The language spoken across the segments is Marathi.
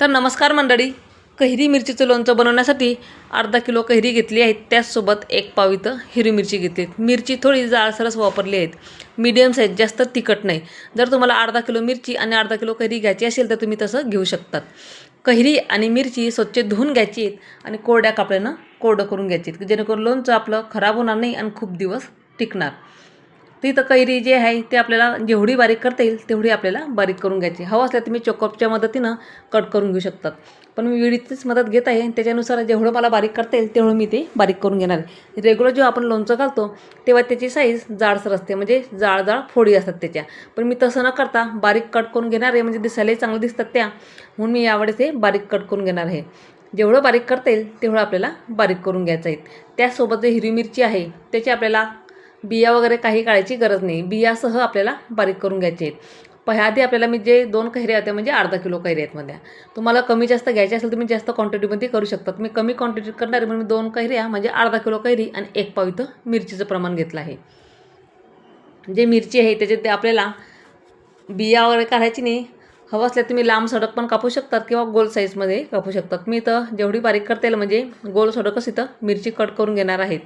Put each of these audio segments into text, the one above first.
तर नमस्कार मंडळी. कैरी मिरचीचं लोणचं बनवण्यासाठी अर्धा किलो कैरी घेतली आहे. त्याचसोबत एक पाव इथं हिरवी मिरची घेतली मिरची थोडी जाळसरस वापरली आहेत. मीडियम साईज जास्त तिखट नाही. जर तुम्हाला अर्धा किलो मिरची आणि अर्धा किलो कैरी घ्यायची असेल तर तुम्ही तसं घेऊ शकतात. कैरी आणि मिरची स्वच्छ धुवून घ्यायची आहेत आणि कोरड्या कापड्यानं कोरडं करून घ्यायची आहेत जेणेकरून लोणचं आपलं खराब होणार नाही आणि खूप दिवस टिकणार. ती तर कैरी जी आहे ते आपल्याला जेवढी बारीक करता येईल तेवढी आपल्याला बारीक करून घ्यायची. हवं असल्या तुम्ही चोकअपच्या मदतीनं कट करून घेऊ शकतात. पण मी विडीचीच मदत घेत आहे त्याच्यानुसार जेवढं मला बारीक करता येईल तेवढं मी ते बारीक करून घेणार आहे. रेग्युलर जेव्हा आपण लोणचं घालतो तेव्हा त्याची साईज जाडसर असते म्हणजे जाड जाड फोडी असतात त्याच्या. पण मी तसं न करता बारीक कट करून घेणार आहे म्हणजे दिसायलाही चांगलं दिसतात त्या. म्हणून मी यावेळेस ते बारीक कट करून घेणार आहे. जेवढं बारीक करता येईल तेवढं आपल्याला बारीक करून घ्यायचं आहे. त्यासोबत जे हिरवी मिरची आहे त्याची आपल्याला बिया वगैरे काही काढायची गरज नाही. बियासह आपल्याला बारीक करून घ्यायचे आहेत. ह्याआधी आपल्याला मी जे दोन कैऱ्या होत्या म्हणजे अर्धा किलो कैऱ्या आहेत मध्ये तुम्हाला कमी जास्त घ्यायचे असेल तुम्ही जास्त क्वांटिटीमध्ये करू शकतात. मी कमी क्वांटिटी करणार म्हणून मी दोन कैऱ्या म्हणजे अर्धा किलो कैरी आणि एक पाव इथं मिरचीचं प्रमाण घेतलं आहे. जे मिरची आहे त्याच्यात ते आपल्याला बिया वगैरे काढायची नाही. हवं असल्या तुम्ही लांब सडक पण कापू शकतात किंवा गोल साईजमध्ये कापू शकतात. मी इथं जेवढी बारीक करता येईल म्हणजे गोल सडकच इथं मिरची कट करून घेणार आहेत.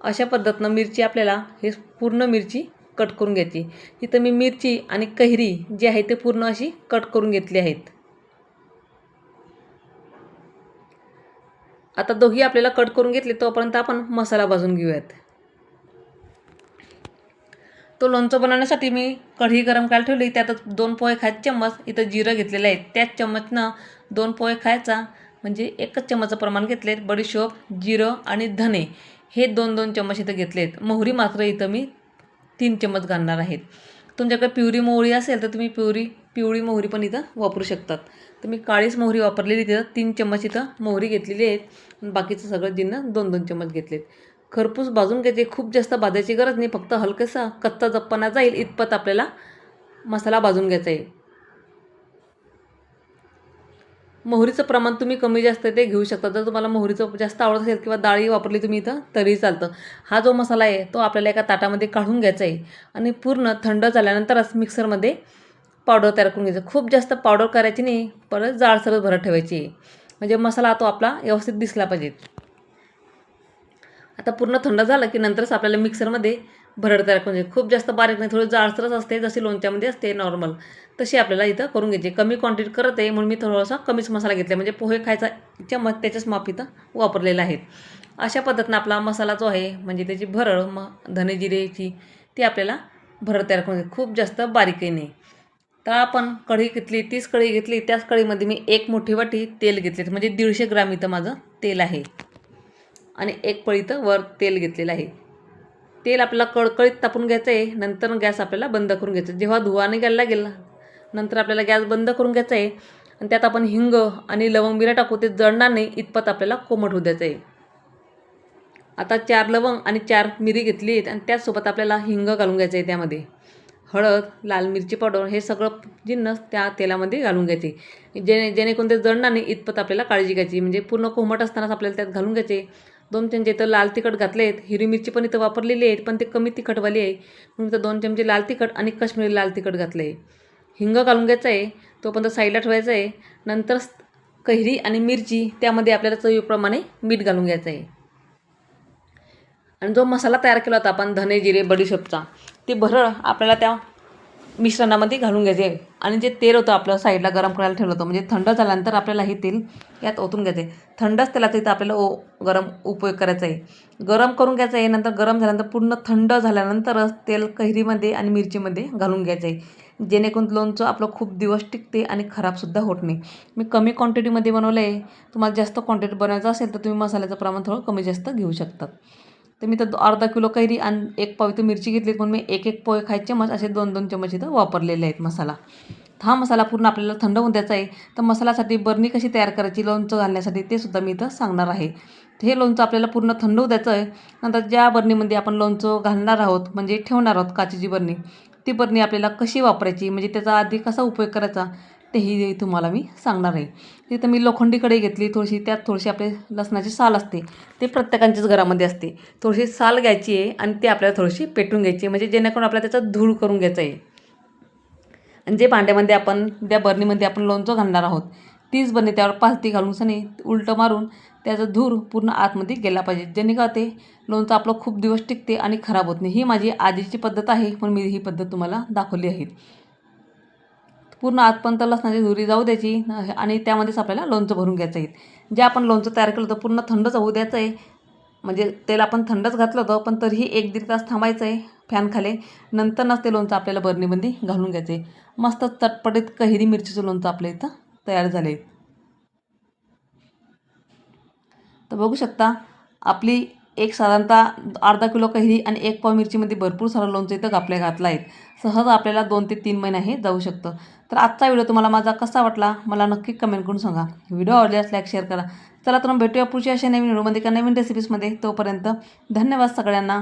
अशा पद्धतीनं मिरची आपल्याला हे पूर्ण मिरची कट करून घ्यायची इथं मी मिरची आणि कैरी जी आहे ते पूर्ण अशी कट करून घेतली आहेत. आता दोघी आपल्याला कट करून घेतले तोपर्यंत आपण मसाला भाजून घेऊयात. तो लोणचं बनवण्यासाठी मी कढी गरम करायला ठेवली त्यातच दोन पोहे खायचे चम्मच इथं जिरं घेतलेलं आहे. त्याच चम्मचनं दोन पोहे खायचा म्हणजे एकच चम्मचचं प्रमाण घेतले बडीशोप जिरं आणि धने. हे दोन दोन चम्मच इथं घेतले आहेत मोहरी मात्र इथं मी तीन चम्मच घालणार आहेत. तुमच्याकडे पिवरी मोहरी असेल तर तुम्ही पिवरी पिवळी मोहरी पण इथं वापरू शकतात. तर मी काळीच मोहरी वापरलेली तिथं तीन चम्मच इथं मोहरी घेतलेली आहेत. बाकीचं सगळं जिन्नस दोन दोन चम्मच घेतलेत. खरपूस भाजून घ्यायचे खूप जास्त भाजायची गरज नाही. फक्त हलकसा कच्चा जप्पना जाईल इतपत आपल्याला मसाला भाजून घ्यायचा आहे. मोहरीचं प्रमाण तुम्ही कमी जास्त ते घेऊ शकता. जर तुम्हाला मोहरीचं जास्त आवडत असेल किंवा डाळी वापरली तुम्ही इथं तरी चालतं. हा जो मसाला आहे तो आपल्याला एका ताटामध्ये काढून घ्यायचा आहे. आणि पूर्ण थंड झाल्यानंतरच मिक्सरमध्ये पावडर तयार करून घ्यायचं. खूप जास्त पावडर करायची नाही परत जाडसरच भरत ठेवायची आहे. म्हणजे मसाला तो आपला व्यवस्थित दिसला पाहिजे. आता पूर्ण थंड झालं की नंतरच आपल्याला मिक्सरमध्ये भरड तयार करून खूप जास्त बारीक नाही थोडं जाडसरच असते जशी लोणच्यामध्ये असते नॉर्मल तशी आपल्याला इथं करून घ्यायची कमी क्वांटिटी करत आहे म्हणून मी थोडासा कमीच मसाला घेतला म्हणजे पोहे खायचा चम्मच त्याच्याच माप इथं वापरलेलं आहे. अशा पद्धतीनं आपला मसाला जो आहे म्हणजे त्याची भरड म धने जिरेची ती आपल्याला भरड तयार करून खूप जास्त बारीकही नाही. तर आपण कढी घेतली तीच कढी घेतली त्याच कढईमध्ये मी एक मोठी वाटी तेल घेतले म्हणजे दीडशे ग्राम इथं माझं तेल आहे. आणि एक पळी इथं वर तेल घेतलेलं आहे. तेल आपल्याला कळकळीत तापून घ्यायचं आहे नंतर गॅस आपल्याला बंद करून घ्यायचं जेव्हा धुवा निघायला गेला नंतर आपल्याला गॅस बंद करून घ्यायचा आहे आणि त्यात आपण हिंग आणि लवंग बिरा टाकू ते जळणार नाही इतपत आपल्याला कोमट होऊ द्यायचं आहे आता चार लवंग आणि चार मिरी घेतली आहेत आणि त्याचसोबत आपल्याला हिंग घालून घ्यायचं आहे त्यामध्ये. हळद लाल मिरची पावडर हे सगळं जिन्नस त्या तेलामध्ये घालून घ्यायचे जेणे जेणेकरून ते जळणार नाही इतपत आपल्याला काळजी घ्यायची म्हणजे पूर्ण कोमट असतानाच आपल्याला त्यात घालून घ्यायचे दोन चमचे इथं लाल तिखट घातले आहेत. हिरवी मिरची पण इथं वापरलेली आहेत पण ते कमी तिखटवाली आहे. म्हणून इथं दोन चमचे लाल तिखट आणि कश्मीरी लाल तिखट घातलं आहे हिंग घालून घ्यायचं आहे तोपर्यंत साईडला ठेवायचं आहे. नंतर कैरी आणि मिरची त्यामध्ये आपल्याला चवीप्रमाणे मीठ घालून घ्यायचं आहे. आणि जो मसाला तयार केला होता आपण धने जिरे बडीशेपचा ते भरळ आपल्याला त्या मिश्रणामध्ये घालून घ्यायचे. आणि जे तेल होतं आपलं साईडला गरम करायला ठेवलं होतं म्हणजे थंड झाल्यानंतर आपल्याला हे तेल यात ओतून घ्यायचे. थंडच तेलाचा इथं आपल्याला ओ गरम उपयोग करायचा आहे. गरम करून घ्यायचं आहे नंतर गरम झाल्यानंतर पूर्ण थंड झाल्यानंतरच तेल कैरीमध्ये आणि मिरचीमध्ये घालून घ्यायचं आहे. जेणेकरून लोणचं आपलं खूप दिवस टिकते आणि खराबसुद्धा होत नाही. मी कमी क्वांटिटीमध्ये बनवलं आहे तुम्हाला जास्त क्वांटिटी बनवायचं असेल तर तुम्ही मसाल्याचं प्रमाण थोडं कमी जास्त घेऊ शकतात. तर मी तर अर्धा किलो कैरी आणि एक पाव इथं मिरची घेतली. म्हणून मी एक एक पोहे खायचे. चमच असे दोन दोन चमच इथं वापरलेले आहेत मसाला. हा मसाला पूर्ण आपल्याला थंड होऊन द्यायचा आहे. तर मसाल्यासाठी बर्नी कशी तयार करायची लोणचं घालण्यासाठी ते सुद्धा मी इथं सांगणार आहे. हे लोणचं आपल्याला पूर्ण थंड होऊ द्यायचं आहे. नंतर ज्या बर्नीमध्ये आपण लोणचं घालणार आहोत म्हणजे ठेवणार आहोत काचेची बर्नी ती बर्नी आपल्याला कशी वापरायची म्हणजे त्याचा आधी कसा उपयोग करायचा तेही तुम्हाला मी सांगणार आहे. तिथं मी लोखंडी कढई घेतली थोडीशी त्यात थोडीशी आपले लसणाची साल असते. ते प्रत्येकाच्याच घरामध्ये असते. थोडीशी साल घ्यायची आहे आणि ती आपल्याला थोडीशी पेटून घ्यायची आहे. म्हणजे जेणेकरून आपल्याला त्याचा धूळ करून घ्यायचा आहे. आणि जे भांड्यामध्ये आपण त्या बरणीमध्ये आपण लोणचं घालणार आहोत तीच बरणी त्यावर पालती घालून सनी उलटं मारून त्याचा धूर पूर्ण आतमध्ये गेला पाहिजे. ज्याने का ते लोणचं आपलं खूप दिवस टिकते आणि खराब होत नाही. ही माझी आजीची पद्धत आहे पण मी ही पद्धत तुम्हाला दाखवली आहे. पूर्ण आजपर्यंत लसणाची धुरी जाऊ द्यायची आणि त्यामध्येच आपल्याला लोणचं भरून घ्यायचं आहे. जे आपण लोणचं तयार केलं होतं पूर्ण थंडच होऊ द्यायचं आहे. म्हणजे तेल आपण थंडच घातलं होतं पण तरीही एक दीड तास थांबायचं आहे फॅनखाली नंतरच नंतरनंच ते लोणचं आपल्याला बरणीमध्ये घालून घ्यायचं आहे. मस्त चटपटीत कहिरी मिरचीचं लोणचं आपल्या इथं तयार झालं आहे तर बघू शकता आपली एक साधारणतः अर्धा किलो कैरी आणि एक पाव मिरचीमध्ये भरपूर सारं लोणचं इथं आपल्या घातलं आहे सहज आपल्याला दोन ते तीन महिने हे जाऊ शकतं. तर आजचा व्हिडिओ तुम्हाला माझा कसा वाटला मला नक्की कमेंट करून सांगा. व्हिडिओ आवडल्यास लाईक शेअर करा. चला तर मग भेटूया पुढच्या अशा नवीन व्हिडिओमध्ये का नवीन रेसिपीजमध्ये तोपर्यंत धन्यवाद सगळ्यांना.